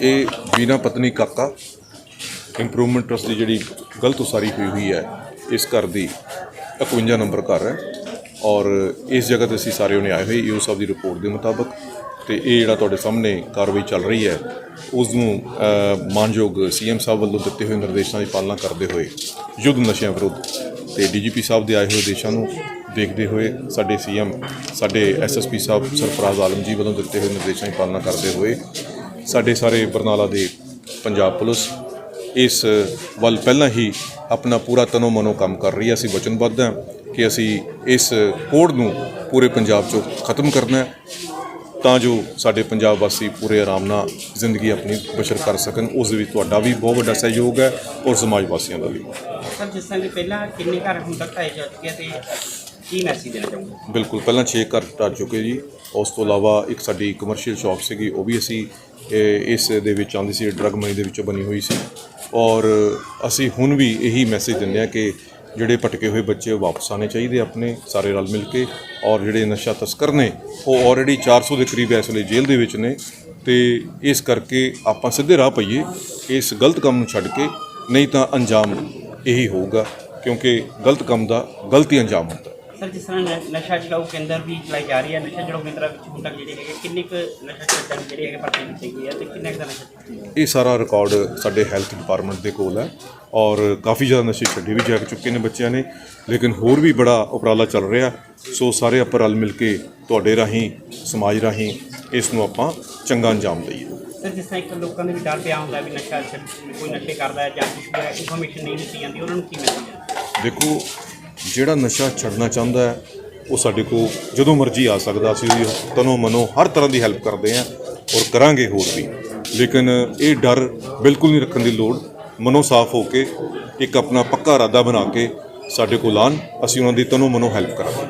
ਇਹ ਵੀਨਾ ਪਤਨੀ ਕਾਕਾ ਇੰਪਰੂਵਮੈਂਟ ਟਰਸਟ ਦੀ ਜਿਹੜੀ ਗਲਤ ਉਸਾਰੀ ਹੋਈ ਹੋਈ ਹੈ ਇਸ ਘਰ ਦੀ 51 ਨੰਬਰ ਘਰ ਹੈ ਔਰ ਇਸ ਜਗ੍ਹਾ ਤੇ ਅਸੀਂ ਸਾਰੇ ਉਹਨੇ ਆਏ ਹੋਏ ਯੂ ਸਾਹਿਬ ਦੀ ਰਿਪੋਰਟ ਦੇ ਮੁਤਾਬਕ ਤੇ ਇਹ ਜਿਹੜਾ ਤੁਹਾਡੇ ਸਾਹਮਣੇ ਕਾਰਵਾਈ ਚੱਲ ਰਹੀ ਹੈ ਉਸ ਨੂੰ ਅ, ਮਾਨਯੋਗ ਸੀਐਮ ਸਾਹਿਬ ਵੱਲੋਂ ਦਿੱਤੇ ਹੋਏ ਨਿਰਦੇਸ਼ਾਂ ਦੀ ਪਾਲਣਾ ਕਰਦੇ ਹੋਏ ਯੁੱਧ ਨਸ਼ਿਆਂ ਵਿਰੁੱਧ ਤੇ ਡੀਜੀਪੀ ਸਾਹਿਬ ਦੇ ਆਏ ਹੋਏ ਦੇਸ਼ਾਂ ਨੂੰ ਦੇਖਦੇ ਹੋਏ ਸਾਡੇ ਸੀਐਮ ਸਾਡੇ ਐਸਐਸਪੀ ਸਾਹਿਬ ਸਰਫਰਾਜ਼ ਆਲਮ ਜੀ ਵੱਲੋਂ ਦਿੱਤੇ ਹੋਏ ਨਿਰਦੇਸ਼ਾਂ ਦੀ ਪਾਲਣਾ ਕਰਦੇ ਹੋਏ ਸਾਡੇ ਸਾਰੇ ਬਰਨਾਲਾ ਦੇ ਪੰਜਾਬ ਪੁਲਿਸ ਇਸ ਵੱਲ ਪਹਿਲਾਂ ਹੀ ਆਪਣਾ ਪੂਰਾ ਤਨੋ ਮਨੋ ਕੰਮ ਕਰ ਰਹੀ ਹੈ। ਅਸੀਂ ਵਚਨਬੱਧ ਹਾਂ ਕਿ ਅਸੀਂ ਇਸ ਕੋਡ ਨੂੰ ਪੂਰੇ ਪੰਜਾਬ 'ਚੋਂ ਖਤਮ ਕਰਨਾ ਹੈ ਤਾਂ ਜੋ ਸਾਡੇ ਪੰਜਾਬ ਵਾਸੀ ਪੂਰੇ ਆਰਾਮ ਨਾਲ ਜ਼ਿੰਦਗੀ ਆਪਣੀ ਬਸ਼ਰ ਕਰ ਸਕਣ। ਉਸ ਵਿੱਚ ਤੁਹਾਡਾ ਵੀ ਬਹੁਤ ਵੱਡਾ ਸਹਿਯੋਗ ਹੈ ਔਰ ਸਮਾਜ ਵਾਸੀਆਂ ਦਾ ਵੀ। ਸਰ, ਜਿਸ ਤਰ੍ਹਾਂ ਕਿ ਪਹਿਲਾਂ ਕਿੰਨੇ ਘਰ ਹੁਣ ਤੱਕ ਢਾਏ ਜਾ ਚੁੱਕੇ ਤੇ ਕੀ ਮੈਸੇਜ ਦੇਣਾ ਚਾਹੁੰਦੇ ਬਿਲਕੁਲ ਪਹਿਲਾਂ 6 ਘਰ ਟੱਟ ਚੁੱਕੇ ਜੀ। ਉਸ ਤੋਂ ਇਲਾਵਾ ਇੱਕ ਸਾਡੀ ਕਮਰਸ਼ੀਅਲ ਸ਼ਾਪ ਸੀਗੀ ਉਹ ਵੀ ਅਸੀਂ ਇਹ, ਇਸ ਦੇ ਵਿੱਚ ਆਉਂਦੀ ਸੀ ਡਰਗ ਮਨੀ ਦੇ ਵਿੱਚੋਂ ਬਣੀ ਹੋਈ ਸੀ। ਔਰ ਅਸੀਂ ਹੁਣ ਵੀ ਇਹੀ ਮੈਸੇਜ ਦਿੰਦੇ ਹਾਂ ਕਿ ਜਿਹੜੇ ਭਟਕੇ ਹੋਏ ਬੱਚੇ ਉਹ ਵਾਪਸ ਆਣੇ ਚਾਹੀਦੇ ਆਪਣੇ ਸਾਰੇ ਰਲ ਮਿਲ ਕੇ। ਔਰ ਜਿਹੜੇ ਨਸ਼ਾ ਤਸਕਰ ਨੇ ਉਹ ਆਲਰੇਡੀ 400 ਦੇ ਕਰੀਬ ਇਸ ਵੇਲੇ ਜੇਲ੍ਹ ਦੇ ਵਿੱਚ ਨੇ। ਤੇ ਇਸ ਕਰਕੇ ਆਪਾਂ ਸਿੱਧੇ ਰਾਹ ਪਈਏ ਇਸ ਗਲਤ ਕੰਮ ਨੂੰ ਛੱਡ ਕੇ। ਨਹੀਂ ਤਾਂ ਅੰਜਾਮ ਇਹੀ ਹੋਊਗਾ ਕਿਉਂਕਿ ਗਲਤ ਕੰਮ ਦਾ ਗਲਤੀ ਅੰਜਾਮ ਹੁੰਦਾ। ਹੈ ਸਰ ਜਿਸ ਤਰ੍ਹਾਂ ਨ- ਨਸ਼ਾ ਛਡਾਊ ਕੇਂਦਰ ਵੀ ਚਲਾਈ ਜਾ ਰਹੀ ਹੈ ਨਸ਼ਾ ਛਡਾਊ ਕੇਂਦਰਾਂ ਵਿੱਚ ਹੁਣ ਤੱਕ ਜਿਹੜੇ ਹੈਗੇ ਕਿੰਨੇ ਕੁ ਨਸ਼ਾ ਛੱਡਣ ਜਿਹੜੇ ਹੈਗੇ ਭਰਤੀ ਕੀਤੇ ਗਏ ਆ ਤੇ ਕਿੰਨੇ ਕੁ ਦਾ ਨਸ਼ਾ? ਇਹ ਸਾਰਾ ਰਿਕਾਰਡ ਸਾਡੇ ਹੈਲਥ ਡਿਪਾਰਟਮੈਂਟ ਦੇ ਕੋਲ ਹੈ ਔਰ ਕਾਫੀ ਜ਼ਿਆਦਾ ਨਸ਼ੇ ਛੱਡੇ ਵੀ ਜਾ ਚੁੱਕੇ ਨੇ ਬੱਚਿਆਂ ਨੇ ਲੇਕਿਨ ਹੋਰ ਵੀ ਬੜਾ ਉਪਰਾਲਾ ਚੱਲ ਰਿਹਾ। ਸੋ ਸਾਰੇ ਆਪਾਂ ਰਲ ਮਿਲ ਕੇ ਤੁਹਾਡੇ ਰਾਹੀਂ ਸਮਾਜ ਰਾਹੀਂ ਇਸ ਨੂੰ ਆਪਾਂ ਚੰਗਾ ਅੰਜਾਮ ਦਈਏ। ਸਰ ਜਿਸ ਤਰ੍ਹਾਂ ਇੱਕ ਲੋਕਾਂ ਦੇ ਵੀ ਡਰ ਪਿਆ ਹੁੰਦਾ ਵੀ ਨਸ਼ਾ ਛੱਡ- ਕੋਈ ਨਸ਼ੇ ਕਰਦਾ ਹੈ ਜਾਂ ਕੁਝ ਵੀ ਇਨਫੋਰਮੇਸ਼ਨ ਨਹੀਂ ਦਿੱਤੀ ਜਾਂਦੀ ਉਹਨਾਂ ਨੂੰ ਕੀ ਮੈਸੇਜ ਹੈ? ਦੇਖੋ ਜਿਹੜਾ ਨਸ਼ਾ ਛੱਡਣਾ ਚਾਹੁੰਦਾ ਹੈ, ਉਹ ਸਾਡੇ ਕੋਲ ਜਦੋਂ ਮਰਜ਼ੀ ਆ ਸਕਦਾ। ਅਸੀਂ ਤਨੋ ਮਨੋ ਹਰ ਤਰ੍ਹਾਂ ਦੀ ਹੈਲਪ ਕਰਦੇ ਹਾਂ ਔਰ ਕਰਾਂਗੇ ਹੋਰ ਵੀ। ਲੇਕਿਨ ਇਹ ਡਰ ਬਿਲਕੁਲ ਨਹੀਂ ਰੱਖਣ ਦੀ ਲੋੜ। ਮਨੋ ਸਾਫ਼ ਹੋ ਕੇ ਇੱਕ ਆਪਣਾ ਪੱਕਾ ਇਰਾਦਾ ਬਣਾ ਕੇ ਸਾਡੇ ਕੋਲ ਆਉਣ। ਅਸੀਂ ਉਹਨਾਂ ਦੀ ਤਨੋ ਮਨੋ ਹੈਲਪ ਕਰਾਂਗੇ।